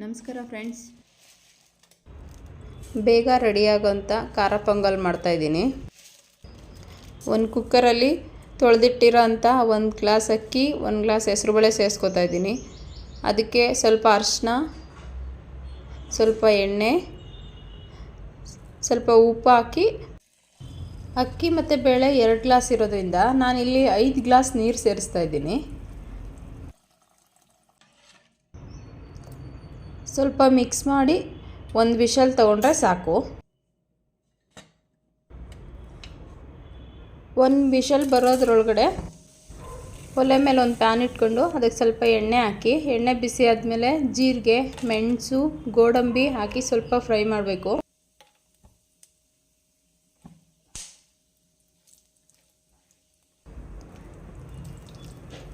ನಮಸ್ಕಾರ ಫ್ರೆಂಡ್ಸ್. ಬೇಗ ರೆಡಿಯಾಗೋಂಥ ಖಾರ ಪೊಂಗಲ್ ಮಾಡ್ತಾಯಿದ್ದೀನಿ ಒಂದು ಕುಕ್ಕರಲ್ಲಿ ತೊಳೆದಿಟ್ಟಿರೋ ಅಂಥ ಒಂದು ಗ್ಲಾಸ್ ಅಕ್ಕಿ, ಒಂದು ಗ್ಲಾಸ್ ಹೆಸರುಬೇಳೆ ಸೇರಿಸ್ಕೊತಾ ಇದ್ದೀನಿ. ಅದಕ್ಕೆ ಸ್ವಲ್ಪ ಅರಿಶಿನ, ಸ್ವಲ್ಪ ಎಣ್ಣೆ, ಸ್ವಲ್ಪ ಉಪ್ಪು ಹಾಕಿ, ಅಕ್ಕಿ ಮತ್ತು ಬೇಳೆ ಎರಡು ಗ್ಲಾಸ್ ಇರೋದ್ರಿಂದ ನಾನಿಲ್ಲಿ ಐದು ಗ್ಲಾಸ್ ನೀರು ಸೇರಿಸ್ತಾ ಇದ್ದೀನಿ. ಸ್ವಲ್ಪ ಮಿಕ್ಸ್ ಮಾಡಿ ಒಂದು ವಿಷಲ್ ತೊಗೊಂಡ್ರೆ ಸಾಕು. ಒಂದು ವಿಷಲ್ ಬರೋದ್ರೊಳಗಡೆ ಒಲೆ ಮೇಲೆ ಒಂದು ಪ್ಯಾನ್ ಇಟ್ಕೊಂಡು ಅದಕ್ಕೆ ಸ್ವಲ್ಪ ಎಣ್ಣೆ ಹಾಕಿ, ಎಣ್ಣೆ ಬಿಸಿ ಆದಮೇಲೆ ಜೀರಿಗೆ, ಮೆಣಸು, ಗೋಡಂಬಿ ಹಾಕಿ ಸ್ವಲ್ಪ ಫ್ರೈ ಮಾಡಬೇಕು.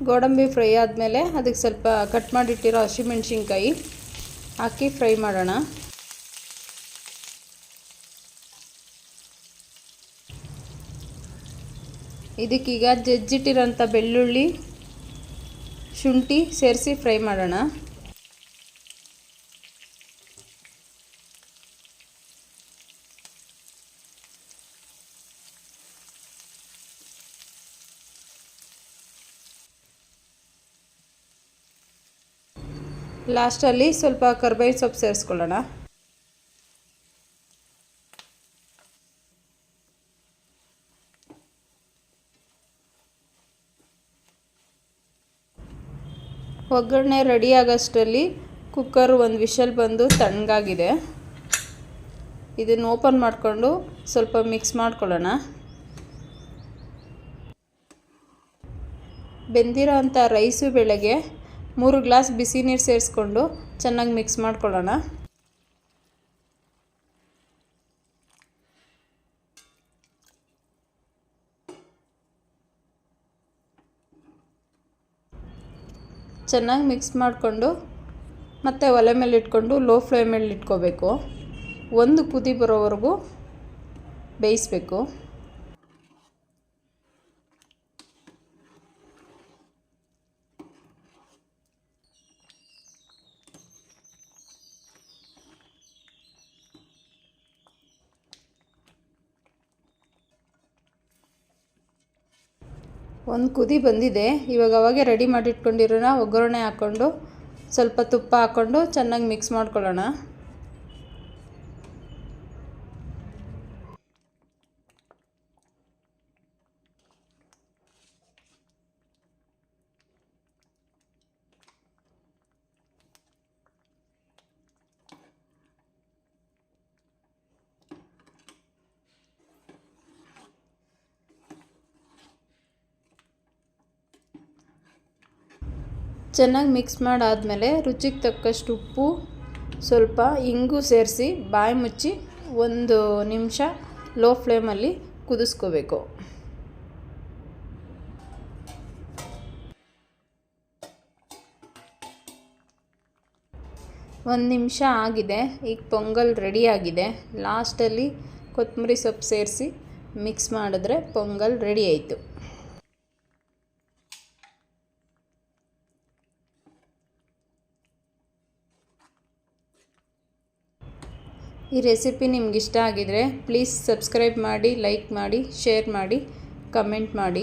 ಗೋಡಂಬಿ ಫ್ರೈ ಆದಮೇಲೆ ಅದಕ್ಕೆ ಸ್ವಲ್ಪ ಕಟ್ ಮಾಡಿಟ್ಟಿರೋ ಹಸಿಮೆಣ್ಸಿನ್ಕಾಯಿ. ಹಾಕಿ ಫ್ರೈ ಮಾಡೋಣ. ಇದಕ್ಕೀಗ ಜಜ್ಜಿಟ್ಟಿರೋಂಥ ಬೆಳ್ಳುಳ್ಳಿ ಶುಂಠಿ ಸೇರಿಸಿ ಫ್ರೈ ಮಾಡೋಣ. ಲಾಸ್ಟಲ್ಲಿ ಸ್ವಲ್ಪ ಕರ್ಬೇವಿನ ಸೊಪ್ಪು ಸೇರಿಸ್ಕೊಳ್ಳೋಣ. ಒಗ್ಗರಣೆ ರೆಡಿ ಆಗೋಷ್ಟರಲ್ಲಿ ಕುಕ್ಕರ್ ಒಂದು ವಿಷಲ್ ಬಂದು ತಣ್ಣಗಾಗಿದೆ. ಇದನ್ನು ಓಪನ್ ಮಾಡಿಕೊಂಡು ಸ್ವಲ್ಪ ಮಿಕ್ಸ್ ಮಾಡ್ಕೊಳ್ಳೋಣ. ಬೆಂದಿರೋ ಅಂಥ ರೈಸು ಬೆಳೆಗೆ ಮೂರು ಗ್ಲಾಸ್ ಬಿಸಿ ನೀರು ಸೇರಿಸ್ಕೊಂಡು ಚೆನ್ನಾಗಿ ಮಿಕ್ಸ್ ಮಾಡ್ಕೊಳ್ಳೋಣ. ಚೆನ್ನಾಗಿ ಮಿಕ್ಸ್ ಮಾಡಿಕೊಂಡು ಮತ್ತೆ ಒಲೆ ಮೇಲೆ ಇಟ್ಕೊಂಡು ಲೋ ಫ್ಲೇಮಲ್ಲಿ ಇಟ್ಕೋಬೇಕು. ಒಂದು ಕುದಿ ಬರೋವರೆಗೂ ಬೇಯಿಸ್ಬೇಕು. ಒಂದು ಕುದಿ ಬಂದಿದೆ. ಇವಾಗ ಅವಾಗೆ ರೆಡಿ ಮಾಡಿಟ್ಕೊಂಡಿರೋಣ. ಒಗ್ಗರಣೆ ಹಾಕ್ಕೊಂಡು ಸ್ವಲ್ಪ ತುಪ್ಪ ಹಾಕ್ಕೊಂಡು ಚೆನ್ನಾಗಿ ಮಿಕ್ಸ್ ಮಾಡ್ಕೊಳ್ಳೋಣ. ಚೆನ್ನಾಗಿ ಮಿಕ್ಸ್ ಮಾಡಾದಮೇಲೆ ರುಚಿಗೆ ತಕ್ಕಷ್ಟು ಉಪ್ಪು, ಸ್ವಲ್ಪ ಇಂಗು ಸೇರಿಸಿ ಬಾಯಿ ಮುಚ್ಚಿ ಒಂದು ನಿಮಿಷ ಲೋ ಫ್ಲೇಮಲ್ಲಿ ಕುದಿಸ್ಕೋಬೇಕು. ಒಂದು ನಿಮಿಷ ಆಗಿದೆ, ಈಗ ಪೊಂಗಲ್ ರೆಡಿ ಆಗಿದೆ. ಲಾಸ್ಟಲ್ಲಿ ಕೊತ್ತಂಬರಿ ಸೊಪ್ಪು ಸೇರಿಸಿ ಮಿಕ್ಸ್ ಮಾಡಿದ್ರೆ ಪೊಂಗಲ್ ರೆಡಿ ಆಯಿತು. ಈ ರೆಸಿಪಿ ನಿಮ್ಗೆ ಇಷ್ಟ ಆಗಿದರೆ ಪ್ಲೀಸ್ ಸಬ್ಸ್ಕ್ರೈಬ್ ಮಾಡಿ ಲೈಕ್ ಮಾಡಿ ಶೇರ್ ಮಾಡಿ ಕಮೆಂಟ್ ಮಾಡಿ.